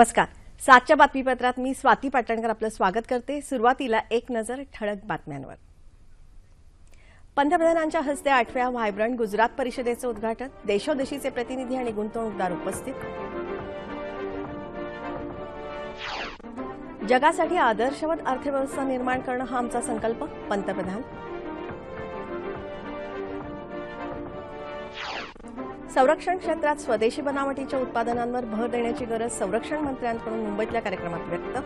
नमस्कार. सातच्या बातमीपत्रात मी स्वाती पाटणकर आपलं स्वागत करते. सुरुवातीला एक नजर ठळक बातम्यांवर. पंतप्रधानांच्या हस्ते आठव्या व्हायब्रंट गुजरात परिषदेचं उद्घाटन. देशोदेशीचे प्रतिनिधी आणि गुंतवणूकदार उपस्थित. जगासाठी आदर्शवत अर्थव्यवस्था निर्माण करणं हा आमचा संकल्प पंतप्रधान. संरक्षण क्षेत्रात स्वदेशी बनावटीच्या उत्पादनांवर भर देण्याची गरज संरक्षण मंत्र्यांकडून मुंबईतल्या कार्यक्रमात व्यक्त.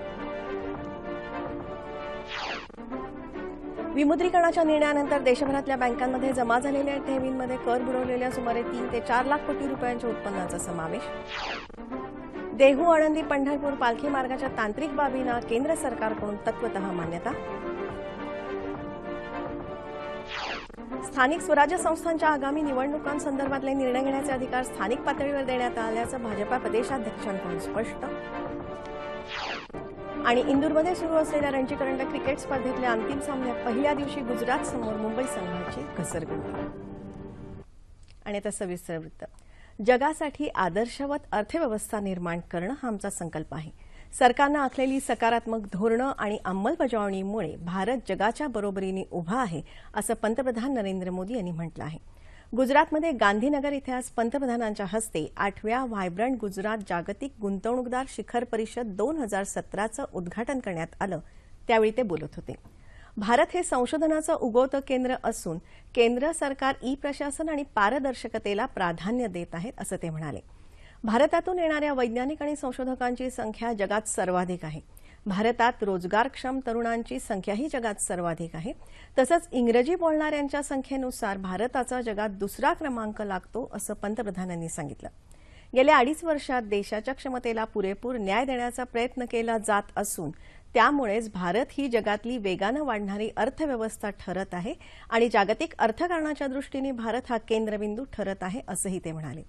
विमुद्रीकरणाच्या निर्णयानंतर देशभरातल्या बँकांमध्ये जमा झालेल्या ठेवींमध्ये कर बुडवलेल्या सुमारे तीन ते चार लाख कोटी रुपयांच्या उत्पन्नाचा समावेश. देहू आळंदी पंढरपूर पालखी मार्गाच्या तांत्रिक बाबींना केंद्र सरकारकडून तत्वत मान्यता. स्थानिक स्वराज्य संस्थांच्या आगामी निवडणुकांसंदर्भातले निर्णय घेण्याचे अधिकार स्थानिक पातळीवर देण्यात आल्याचं भाजपा प्रदेशाध्यक्षांकडून स्पष्ट. आणि इंदूरमध्ये सुरू असलेल्या रणजी करंडक क्रिकेट स्पर्धेतल्या अंतिम सामन्यात पहिल्या दिवशी गुजरात समोर मुंबई संघाची घसरगुंडी. आणि आता सविस्तर वृत्त. जगासाठी आदर्शवत अर्थव्यवस्था निर्माण करणं हा आमचा संकल्प आहे. सरकारनं आखलेली सकारात्मक धोरणं आणि अंमलबजावणीमुळे भारत जगाच्या बरोबरीने उभा आहे असं पंतप्रधान नरेंद्र मोदी यांनी म्हटलं आहे. गुजरातमध्ये गांधीनगर इथे आज पंतप्रधानांच्या हस्ते आठव्या व्हायब्रंट गुजरात जागतिक गुंतवणूकदार शिखर परिषद दोन हजार सतराचं उद्घाटन करण्यात आलं त्यावेळी ते बोलत होते. भारत हे संशोधनाचं उगवतं केंद्र असून केंद्र सरकार ई प्रशासन आणि पारदर्शकतेला प्राधान्य देत आहेत असं ते म्हणाले. भारतातून येणाऱ्या वैज्ञानिक आणि संशोधकांची संख्या जगात सर्वाधिक आहे. भारतात रोजगारक्षम तरुणांची संख्याही जगात सर्वाधिक आहे. तसंच इंग्रजी बोलणाऱ्यांच्या संख्येनुसार भारताचा जगात दुसरा क्रमांक लागतो असं पंतप्रधानांनी सांगितलं. गेल्या अडीच वर्षात देशाच्या क्षमतेला पुरेपूर न्याय देण्याचा प्रयत्न केला जात असून त्यामुळेच भारत ही जगातली वेगानं वाढणारी अर्थव्यवस्था ठरत आहे आणि जागतिक अर्थकारणाच्या दृष्टीने भारत हा केंद्रबिंदू ठरत आहे असंही ते म्हणाले.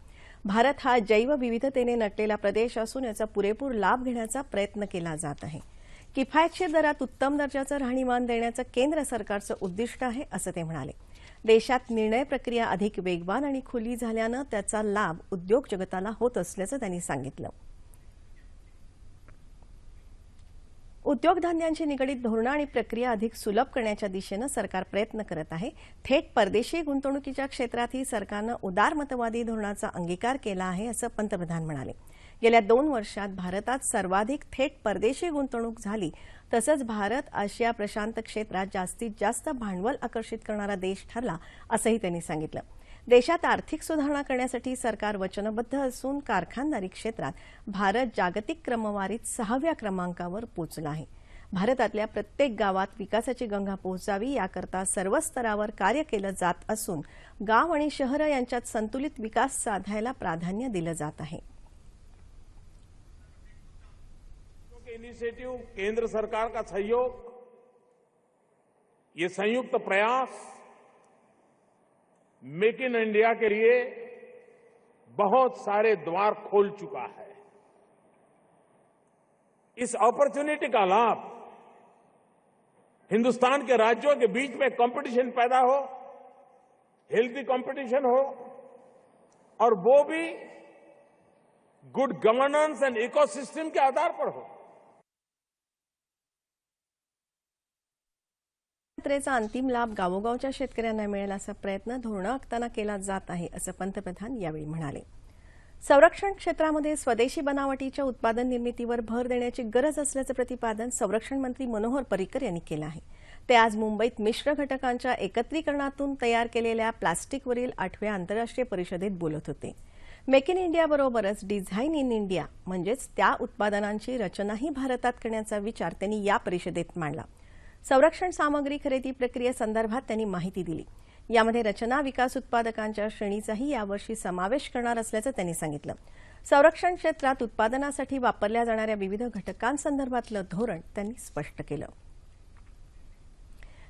भारत हा जैवविविधतेने नटलेला प्रदेश असून याचा पुरेपूर लाभ घेण्याचा प्रयत्न केला जात आहे. किफायतशीर दरात उत्तम दर्जाचं राहणीमान देण्याचं केंद्र सरकारचं उद्दिष्ट आहे असं ते म्हणाले. देशात निर्णय प्रक्रिया अधिक वेगवान आणि खुली झाल्यानं त्याचा लाभ उद्योग जगताला होत असल्याचं त्यांनी सांगितलं. उद्योगधंद्यांशी निगडीत धोरणं आणि प्रक्रिया अधिक सुलभ करण्याच्या दिशेनं सरकार प्रयत्न करत आहे. थेट परदेशी गुंतवणुकीच्या क्षेत्रातही सरकारनं उदारमतवादी धोरणाचा अंगीकार केला आहे असं पंतप्रधान म्हणाले. गेल्या दोन वर्षात भारतात सर्वाधिक थेट परदेशी गुंतवणूक झाली. तसंच भारत आशिया प्रशांत क्षेत्रात जास्तीत जास्त भांडवल आकर्षित करणारा देश ठरला असंही त्यांनी सांगितलं. देशात आर्थिक सुधारणा करण्यासाठी सरकार वचनबद्ध असून कारखानदारी क्षेत्रात भारत जागतिक क्रमवारीत सहाव्या क्रमांकावर पोचला आहे. भारतातल्या प्रत्येक गावात विकासाची गंगा पोहोचावी याकरता सर्व स्तरावर कार्य केलं जात असून गाव आणि शहरं यांच्यात संतुलित विकास साधायला प्राधान्य दिलं जात आहे. इनिशिएटिव केंद्र सरकार का सहयोग? ये संयुक्त प्रयास मेक इन इंडिया के लिए बहुत सारे द्वार खोल चुका है। इस अपॉर्चुनिटी का लाभ हिंदुस्तान के राज्यों के बीच में कंपटीशन पैदा हो हेल्थी कंपटीशन हो, और वो भी गुड गवर्नेंस एंड इकोसिस्टम के आधार पर हो। यात्रेचा अंतिम लाभ गावोगावच्या शेतकऱ्यांना मिळेल असा प्रयत्न धोरणं आखताना केला जात आहे असं पंतप्रधान यावेळी म्हणाले. संरक्षण क्षेत्रामध्ये स्वदेशी बनावटीच्या उत्पादन निर्मितीवर भर देण्याची गरज असल्याचं प्रतिपादन संरक्षण मंत्री मनोहर पर्रिकर यांनी केलं आहे. ते आज मुंबईत मिश्र घटकांच्या एकत्रीकरणातून तयार केलेल्या प्लास्टिकवरील आठव्या आंतरराष्ट्रीय परिषदेत बोलत होते. मेक इन इंडियाबरोबरच डिझाईन इन इंडिया म्हणजेच त्या उत्पादनांची रचनाही भारतात करण्याचा विचार त्यांनी या परिषदेत मांडला. संरक्षण सामग्री खरेदी प्रक्रियेसंदर्भात त्यांनी माहिती दिली. यामध्ये रचना विकास उत्पादकांच्या श्रेणीचाही यावर्षी समावेश करणार असल्याचं त्यांनी सांगितलं. संरक्षण क्षेत्रात उत्पादनासाठी वापरल्या जाणाऱ्या विविध घटकांसंदर्भातलं धोरण त्यांनी स्पष्ट केलं.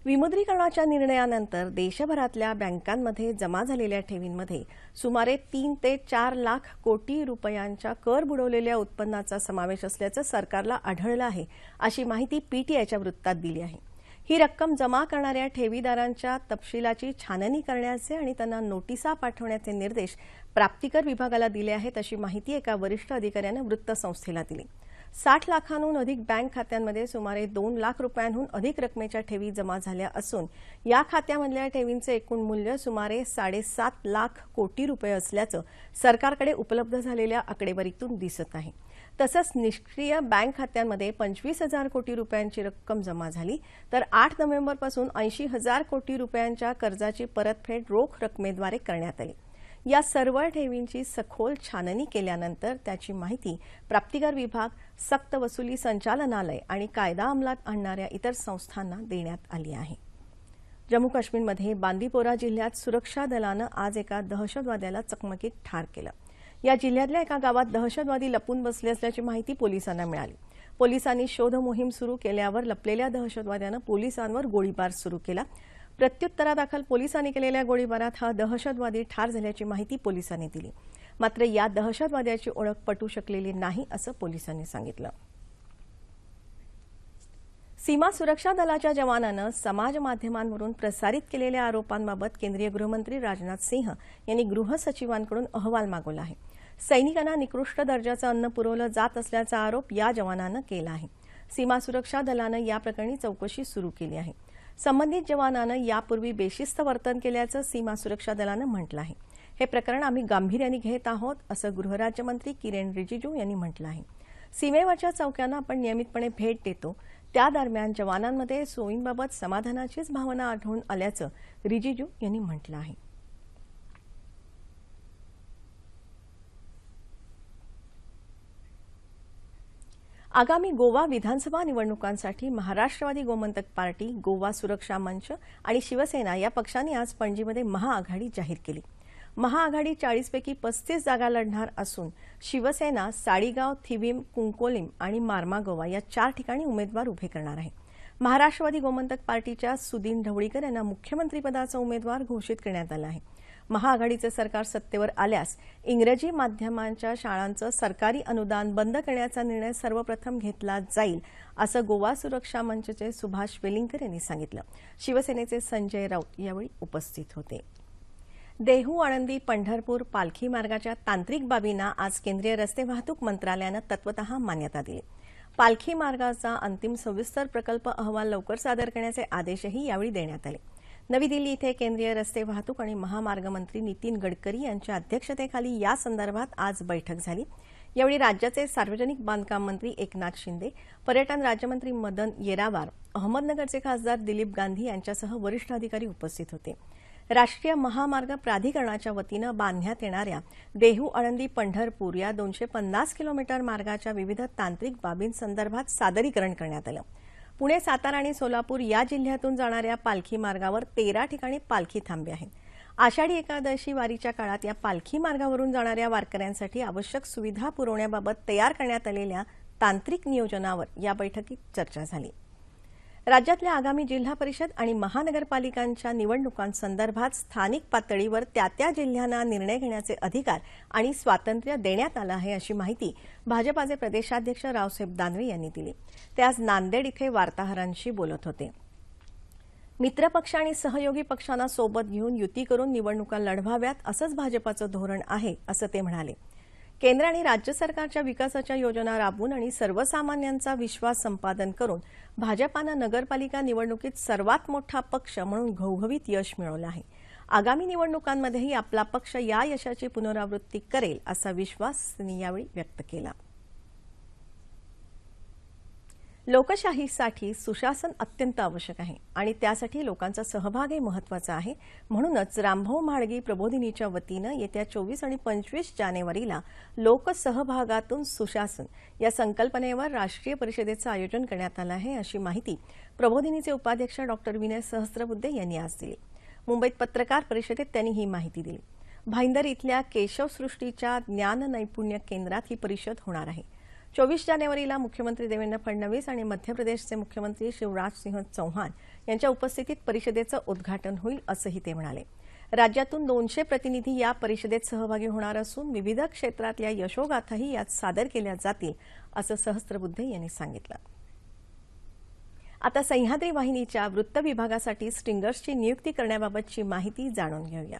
विमुद्रीकरणाच्या निर्णयानंतर देशभरातल्या बँकांमध्ये जमा झालेल्या ठेवींमध्ये सुमारे तीन ते चार लाख कोटी रुपयांच्या कर बुडवलेल्या उत्पन्नाचा समावेश असल्याचं सरकारला आढळलं आहे अशी माहिती पीटीआयच्या वृत्तात दिली आहे. ही रक्कम जमा करणाऱ्या ठेवीदारांच्या तपशिलाची छाननी करण्याचे आणि त्यांना नोटिसा पाठवण्याचे निर्देश प्राप्तिकर विभागाला दिले आहेत अशी माहिती एका वरिष्ठ अधिकाऱ्यानं वृत्तसंस्थेला दिली. साठ लाखांहून अधिक बँक खात्यांमध्ये सुमारे दोन लाख रुपयांहून अधिक रकमेच्या ठेवी जमा झाल्या असून या खात्यामधल्या ठेवींचे एकूण मूल्य सुमारे साडेसात लाख कोटी रुपये असल्याचं सरकारकडे उपलब्ध झालेल्या आकडेवारीतून दिसत आहे. तसंच निष्क्रिय बँक खात्यांमध्ये पंचवीस हजार कोटी रुपयांची रक्कम जमा झाली. तर आठ नोव्हेंबरपासून ऐंशी हजार कोटी रुपयांच्या कर्जाची परतफेड रोख रकमेद्वारे करण्यात आली. या सर्व ठेवींची सखोल छाननी केल्यानंतर त्याची माहिती प्राप्तिकर विभाग सक्त वसुली संचालनालय आणि कायदा अंमलात आणणाऱ्या इतर संस्थांना देण्यात आली आहे. जम्मू काश्मीरमध्ये बांदीपोरा जिल्ह्यात सुरक्षा दलानं आज एका दहशतवाद्याला चकमकीत ठार केलं. या जिल्ह्यातल्या एका गावात दहशतवादी लपून बसले असल्याची माहिती पोलिसांना मिळाली. पोलिसांनी शोध मोहीम सुरू केल्यावर लपलेल्या दहशतवाद्यानं पोलिसांवर गोळीबार सुरू केला. प्रत्युत्तरादाखल पोलिसांनी केलेल्या गोळीबारात हा दहशतवादी ठार झाल्याची माहिती पोलिसांनी दिली. मात्र या दहशतवाद्याची ओळख पटू शकलेली नाही असं पोलिसांनी सांगितलं. सीमा सुरक्षा दलाच्या जवानानं समाज माध्यमांवरून प्रसारित केलेल्या आरोपांबाबत केंद्रीय गृहमंत्री राजनाथ सिंह यांनी गृह सचिवांकडून अहवाल मागवला आहे. सैनिकांना निकृष्ट दर्जाचं अन्न पुरवलं जात असल्याचा आरोप या जवानानं केला आहे. सीमा सुरक्षा दलानं या प्रकरणी चौकशी सुरू केली आहे. संबंधित जवानानं यापूर्वी बेशिस्त वर्तन केल्याचं सीमा सुरक्षा दलानं म्हटलं आहे. हे प्रकरण आम्ही गांभीर्याने घेत आहोत असं गृहराज्यमंत्री किरेन रिजिजू यांनी म्हटलं आहे. सीमेवरच्या चौक्यांना आपण नियमितपणे भेट देतो. त्या दरम्यान जवानांमध्ये सोयींबाबत समाधानाचीच भावना आढळून आल्याचं रिजिजू यांनी म्हटलं आहे. आगामी गोवा विधानसभा निवडणुकांसाठी महाराष्ट्रवादी गोमंतक पार्टी गोवा सुरक्षा मंच आणि शिवसेना या पक्षांनी आज पणजीमध्ये महाआघाडी जाहीर केली. महाआघाडी चाळीसपैकी पस्तीस जागा लढणार असून शिवसेना साडीगाव थिविम कुंकोलिम आणि मार्मागोवा या चार ठिकाणी उमेदवार उभे करणार आहे. महाराष्ट्रवादी गोमंतक पार्टीच्या सुदीन ढवळीकर यांना मुख्यमंत्रीपदाचा उमेदवार घोषित करण्यात आला आहे. महाआघाडीचे सरकार सत्तेवर आल्यास इंग्रजी माध्यमांच्या शाळांचं सरकारी अनुदान बंद करण्याचा निर्णय सर्वप्रथम घेतला जाईल असं गोवा सुरक्षा मंचचे सुभाष वेलिंगकर यांनी सांगितलं. शिवसेनेचे संजय राऊत यावेळी उपस्थित होते. देहू आळंदी पंढरपूर पालखी मार्गाच्या तांत्रिक बाबींना आज केंद्रीय रस्ते वाहतूक मंत्रालयानं तत्वत मान्यता दिली. पालखी मार्गाचा अंतिम सविस्तर प्रकल्प अहवाल लवकर सादर करण्याचे आदेशही यावेळी देण्यात आले. नवी दिल्ली इथे केंद्रीय रस्ते वाहतूक आणि महामार्ग मंत्री नितीन गडकरी यांच्या अध्यक्षतेखाली या संदर्भात आज बैठक झाली. यावेळी राज्याचे सार्वजनिक बांधकाम मंत्री एकनाथ शिंदे पर्यटन राज्यमंत्री मदन येरावार अहमदनगरचे खासदार दिलीप गांधी यांच्यासह वरिष्ठ अधिकारी उपस्थित होते. राष्ट्रीय महामार्ग प्राधिकरणाच्या वतीनं बांधण्यात येणाऱ्या देहू आळंदी पंढरपूर या दोनशे पन्नास किलोमीटर मार्गाच्या विविध तांत्रिक बाबींसंदर्भात सादरीकरण करण्यात आलं. पुणे सातारा आणि सोलापूर या जिल्ह्यातून जाणाऱ्या पालखी मार्गावर तेरा ठिकाणी पालखी थांबे आहेत आषाढी एकादशी वारीच्या काळात या पालखी मार्गावरून जाणाऱ्या वारकऱ्यांसाठी आवश्यक सुविधा पुरवण्याबाबत तयार करण्यात आलेल्या तांत्रिक नियोजनावर या बैठकीत चर्चा झाली. राज्यातल्या आगामी जिल्हा परिषद आणि महानगरपालिकांच्या निवडणुकांसंदर्भात स्थानिक पातळीवर त्या त्या जिल्ह्यांना निर्णय घेण्याचे अधिकार आणि स्वातंत्र्य देण्यात आलं आहे अशी माहिती भाजपाचे प्रदेशाध्यक्ष रावसाहेब दानवे यांनी दिली. ते आज नांदेड इथे वार्ताहरांशी बोलत होते. मित्रपक्ष आणि सहयोगी पक्षांना सोबत घेऊन युती करून निवडणुका लढवाव्यात असंच भाजपाचं धोरण आहे असं ते म्हणाले. केंद्र आणि राज्य सरकारच्या विकासाच्या योजना राबवून आणि सर्वसामान्यांचा विश्वास संपादन करून भाजपानं नगरपालिका निवडणुकीत सर्वात मोठा पक्ष म्हणून घवघवीत यश मिळवलं आहे. आगामी निवडणुकांमध्येही आपला पक्ष या यशाची पुनरावृत्ती करेल असा विश्वास त्यांनी यावेळी व्यक्त केला. लोकशाहीसाठी सुशासन अत्यंत आवश्यक आहे आणि त्यासाठी लोकांचा सहभागही महत्त्वाचा आहे. म्हणूनच रामभाऊ म्हाळगी प्रबोधिनीच्या वतीनं येत्या चोवीस आणि पंचवीस जानेवारीला लोकसहभागातून सुशासन या संकल्पनेवर राष्ट्रीय परिषदेचं आयोजन करण्यात आलं आहे अशी माहिती प्रबोधिनीचे उपाध्यक्ष डॉक्टर विनय सहस्त्रबुद्धे यांनी आज दिली. मुंबईत पत्रकार परिषदेत त्यांनी ही माहिती दिली. भाईंदर इथल्या केशवसृष्टीच्या ज्ञान नैपुण्य केंद्रात ही परिषद होणार आहे. चोवीस जानेवारीला मुख्यमंत्री देवेंद्र फडणवीस आणि मध्य प्रदेशचे मुख्यमंत्री शिवराज सिंह चौहान यांच्या उपस्थितीत परिषदेचं उद्घाटन होईल असंही ते म्हणाले. राज्यातून दोनशे प्रतिनिधी या परिषदेत सहभागी होणार असून विविध क्षेत्रातल्या यशोगाथाही यात सादर केल्या जातील असं सहस्त्रबुद्धे यांनी सांगितलं. आता सह्याद्री वाहिनीच्या वृत्त विभागासाठी स्टिंगर्सची नियुक्ती करण्याबाबतची माहिती जाणून घेऊया.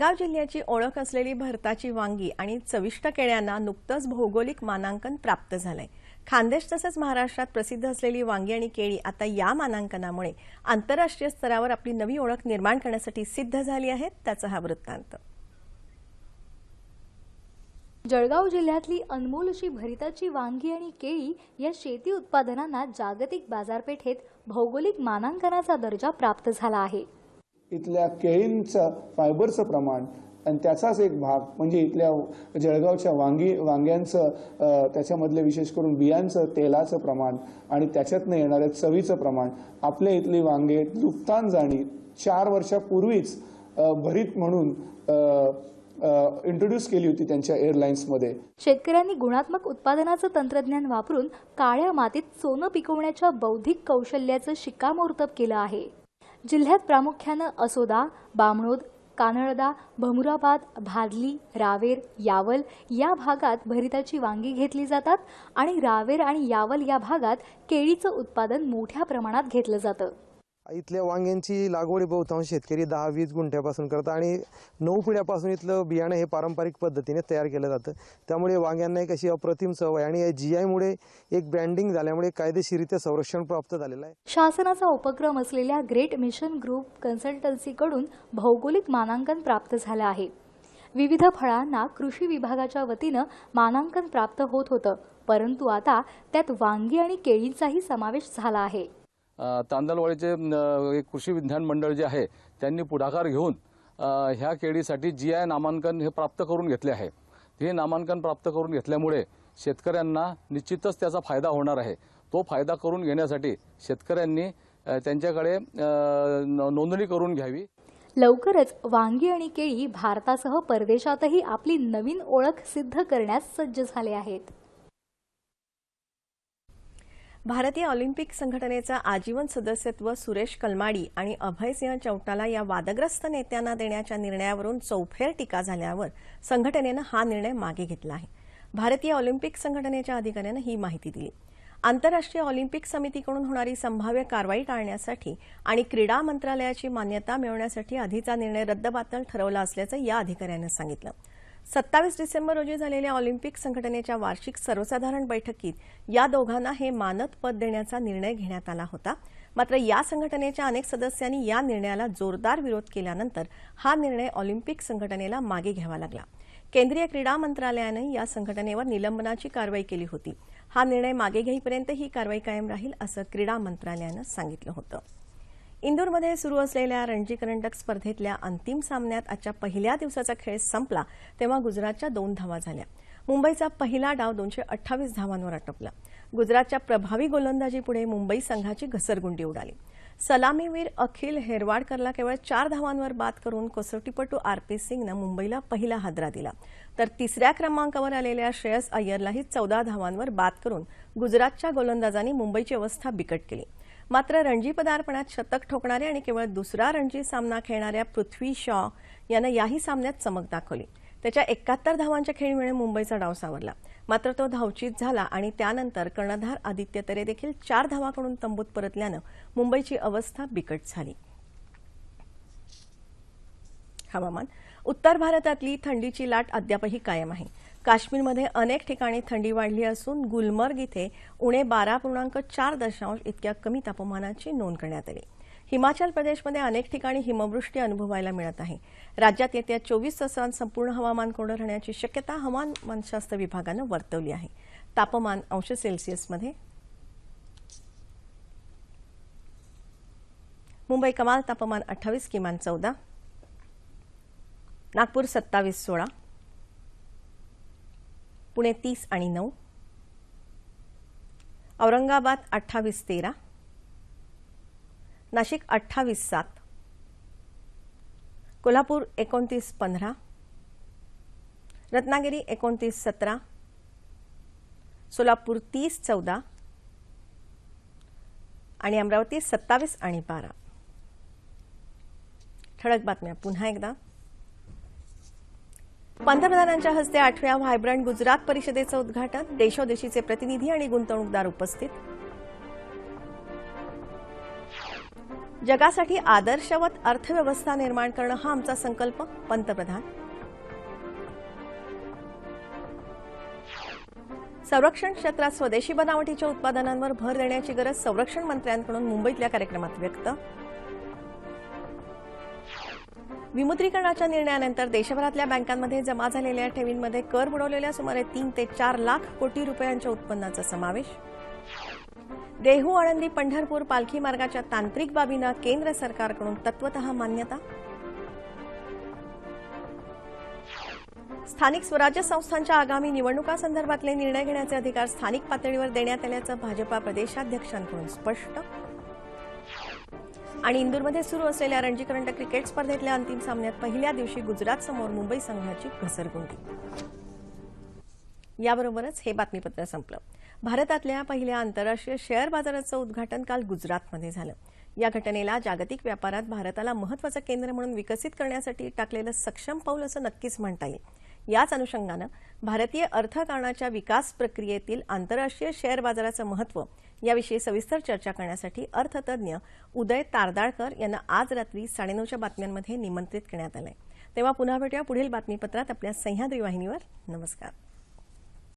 जळगाव जिल्ह्याची ओळख असलेली भरताची वांगी आणि चविष्ट केळ्यांना नुकतंच भौगोलिक मानांकन प्राप्त झालंय. खानदेश तसंच महाराष्ट्रात प्रसिद्ध असलेली वांगी आणि केळी आता या मानांकनामुळे आंतरराष्ट्रीय स्तरावर आपली नवी ओळख निर्माण करण्यासाठी सिद्ध झाली आहेत त्याचा हा वृत्तांत. जळगाव जिल्ह्यातली अनमोल अशी भरिताची वांगी आणि केळी या शेती उत्पादनांना जागतिक बाजारपेठेत भौगोलिक मानांकनाचा दर्जा प्राप्त झाला आहे. इथल्या केळींचं फायबरचं प्रमाण आणि त्याचाच एक भाग म्हणजे इथल्या जळगावच्या वांगी वांग्यांचं त्याच्यामधलं त्याच्यामधले विशेष करून बियांचं तेलाचं प्रमाण आणि त्याच्यातनं येणाऱ्या चवीचं प्रमाण. आपल्या इथली वांगे लुप्तान जाणी चार वर्षापूर्वीच भरीत म्हणून इंट्रोड्यूस केली होती त्यांच्या एअरलाईन्समध्ये शेतकऱ्यांनी गुणात्मक उत्पादनाचं तंत्रज्ञान वापरून काळ्या मातीत सोनं पिकवण्याच्या बौद्धिक कौशल्याचं शिक्कामोर्तब केलं आहे. जिल्ह्यात प्रामुख्यानं असोदा बामणोद कानळदा भमुराबाद भादली रावेर यावल या भागात भरिताची वांगी घेतली जातात आणि रावेर आणि यावल या भागात केळीचं उत्पादन मोठ्या प्रमाणात घेतलं जातं. इथल्या वांग्यांची लागवड बहुतांश शेतकरी दहा वीस गुंठ्यापासून करतात आणि नऊ पिढ्यापासून इथलं बियाणं हे पारंपरिक पद्धतीने तयार केलं जातं. त्यामुळे वांग्यांना एक अशी अप्रतिम सवय आहे आणि या जी आयमुळे एक ब्रँडिंग झाल्यामुळे कायदेशीरित्या संरक्षण प्राप्त झालेलं आहे. शासनाचा उपक्रम असलेल्या ग्रेट मिशन ग्रुप कन्सल्टन्सीकडून भौगोलिक मानांकन प्राप्त झालं आहे. विविध फळांना कृषी विभागाच्या वतीनं मानांकन प्राप्त होत होतं परंतु आता त्यात वांगी आणि केळींचाही समावेश झाला आहे. तांदळवाडीचे एक कृषी विज्ञान मंडळ जे आहे त्यांनी पुढाकार घेऊन ह्या केळीसाठी जी आय नामांकन हे प्राप्त करून घेतले आहे. हे नामांकन प्राप्त करून घेतल्यामुळे शेतकऱ्यांना निश्चितच त्याचा फायदा होणार आहे. तो फायदा करून घेण्यासाठी शेतकऱ्यांनी त्यांच्याकडे नोंदणी करून घ्यावी. लवकरच वांगी आणि केळी भारतासह परदेशातही आपली नवीन ओळख सिद्ध करण्यास सज्ज झाले आहेत. भारतीय ऑलिम्पिक संघटनेचं आजीवन सदस्यत्व सुरेश कलमाडी आणि अभयसिंह चौटाला या वादग्रस्त नेत्यांना देण्याच्या निर्णयावरून चौफेर टीका झाल्यावर संघटनेनं हा निर्णय मागे घेतला आहे. भारतीय ऑलिम्पिक संघटनेच्या अधिकाऱ्यानं ही माहिती दिली. आंतरराष्ट्रीय ऑलिम्पिक समितीकडून होणारी संभाव्य कारवाई टाळण्यासाठी आणि क्रीडा मंत्रालयाची मान्यता मिळवण्यासाठी आधीचा निर्णय रद्दबातल ठरवला असल्याचं या अधिकाऱ्यानं सांगितलं. सत्तावीस डिसेंबर रोजी झालेल्या ऑलिम्पिक संघटनेच्या वार्षिक सर्वसाधारण बैठकीत या दोघांना हे मानद पद देण्याचा निर्णय घेण्यात आला होता. मात्र या संघटनेच्या अनेक सदस्यांनी या निर्णयाला जोरदार विरोध केल्यानंतर हा निर्णय ऑलिम्पिक संघटनेला मागे घ्यावा लागला. केंद्रीय क्रीडा मंत्रालयानं या संघटनेवर निलंबनाची कारवाई केली होती. हा निर्णय मागे घेईपर्यंत ही कारवाई कायम राहील असं क्रीडा मंत्रालयानं सांगितलं होतं. इंदूरमध्ये सुरू असलेल्या रणजी करंडक स्पर्धेतल्या अंतिम सामन्यात आजच्या पहिल्या दिवसाचा खेळ संपला तेव्हा गुजरातच्या दोन धावा झाल्या. मुंबईचा पहिला डाव दोनशे अठ्ठावीस धावांवर आटोपला. गुजरातच्या प्रभावी गोलंदाजीपुढे मुंबई संघाची घसरगुंडी उडाली. सलामीवीर अखिल हेरवाडकरला केवळ चार धावांवर बाद करून कसोटीपटू आर पी सिंगनं मुंबईला पहिला हादरा दिला. तर तिसऱ्या क्रमांकावर आलेल्या श्रेयस अय्यरलाही चौदा धावांवर बाद करून गुजरातच्या गोलंदाजांनी मुंबईची अवस्था बिकट केली. मात्र रणजी पदार्पणात शतक ठोकणारे आणि केवळ दुसरा रणजी सामना खेळणाऱ्या पृथ्वी शॉ यानं याही सामन्यात चमक दाखवली. त्याच्या एकाहत्तर धावांच्या खेळीमुळे मुंबईचा डाव सावरला. मात्र तो धावचीत झाला आणि त्यानंतर कर्णधार आदित्य तरे देखील चार धावाकडून तंबूत परतल्यानं मुंबईची अवस्था बिकट झाली. हवामान उत्तर भारतातली थंडीची लाट अद्यापही कायम आहे. काश्मीरमध्ये अनेक ठिकाणी थंडी वाढली असून गुलमर्ग इथे उणे बारा पूर्णांक चार दशांश इतक्या कमी तापमानाची नोंद करण्यात आली. हिमाचल प्रदेशमध्ये अनेक ठिकाणी हिमवृष्टी अनुभवायला मिळत आहे. राज्यात येत्या चोवीस तासांत संपूर्ण हवामान कोरडं राहण्याची शक्यता हवामानशास्त्र विभागानं वर्तवली आहे. तापमान अंश सेल्सिअसमध्ये. मुंबई कमाल तापमान अठ्ठावीस किमान चौदा. नागपूर सत्तावीस सोळा. पुणे तीस आणि नऊ. औरंगाबाद अठ्ठावीस तेरा. नाशिक अठ्ठावीस सात. कोल्हापूर एकोणतीस पंधरा. रत्नागिरी एकोणतीस सतरा. सोलापूर तीस चौदा. आणि अमरावती सत्तावीस आणि बारा. ठळक बातम्या पुन्हा एकदा. पंतप्रधानांच्या हस्ते आठव्या व्हायब्रंट गुजरात परिषदेचं उद्घाटन देशोदेशीचे प्रतिनिधी आणि गुंतवणूकदार उपस्थित. जगासाठी आदर्शवत अर्थव्यवस्था निर्माण करणं हा आमचा संकल्प पंतप्रधान. संरक्षण क्षेत्रात स्वदेशी बनावटीच्या उत्पादनांवर भर देण्याची गरज संरक्षण मंत्र्यांकडून मुंबईतल्या कार्यक्रमात व्यक्त. विमुद्रीकरणाच्या निर्णयानंतर देशभरातल्या बँकांमध्ये जमा झालेल्या ठेवींमध्ये कर बुडवलेल्या सुमारे तीन ते चार लाख कोटी रुपयांच्या उत्पन्नाचा समावेश. देहू आळंदी पंढरपूर पालखी मार्गाच्या तांत्रिक बाबींना केंद्र सरकारकडून तत्वत मान्यता. स्थानिक स्वराज्य संस्थांच्या आगामी निवडणुकांसंदर्भातले निर्णय घेण्याचे अधिकार स्थानिक पातळीवर देण्यात आल्याचं भाजपा प्रदेशाध्यक्षांकडून स्पष्ट. आणि इंदूरमध्ये सुरू असलेल्या रणजी करंडक क्रिकेट स्पर्धेतल्या अंतिम सामन्यात पहिल्या दिवशी गुजरात समोर मुंबई संघाची घसरगुंडी. याबरोबरच हे बातमीपत्र संपलं. भारतातल्या पहिल्या आंतरराष्ट्रीय शेअर बाजाराचं उद्घाटन काल गुजरातमध्ये झालं. या घटनेला जागतिक व्यापारात भारताला महत्वाचं केंद्र म्हणून विकसित करण्यासाठी टाकलेलं सक्षम पाऊल असं नक्कीच म्हणता येईल. याच अनुषंगानं भारतीय अर्थकारणाच्या विकास प्रक्रियेतील आंतरराष्ट्रीय शेअर बाजाराचं महत्त्व याविषयी सविस्तर चर्चा करण्यासाठी अर्थतज्ञ उदय तारदाळकर यांना आज रात्री साडेनऊच्या बातम्यांमध्ये निमंत्रित करण्यात आलंय. तेव्हा पुन्हा भेटूया पुढील बातमीपत्रात आपल्या सह्याद्री वाहिनीवर. नमस्कार.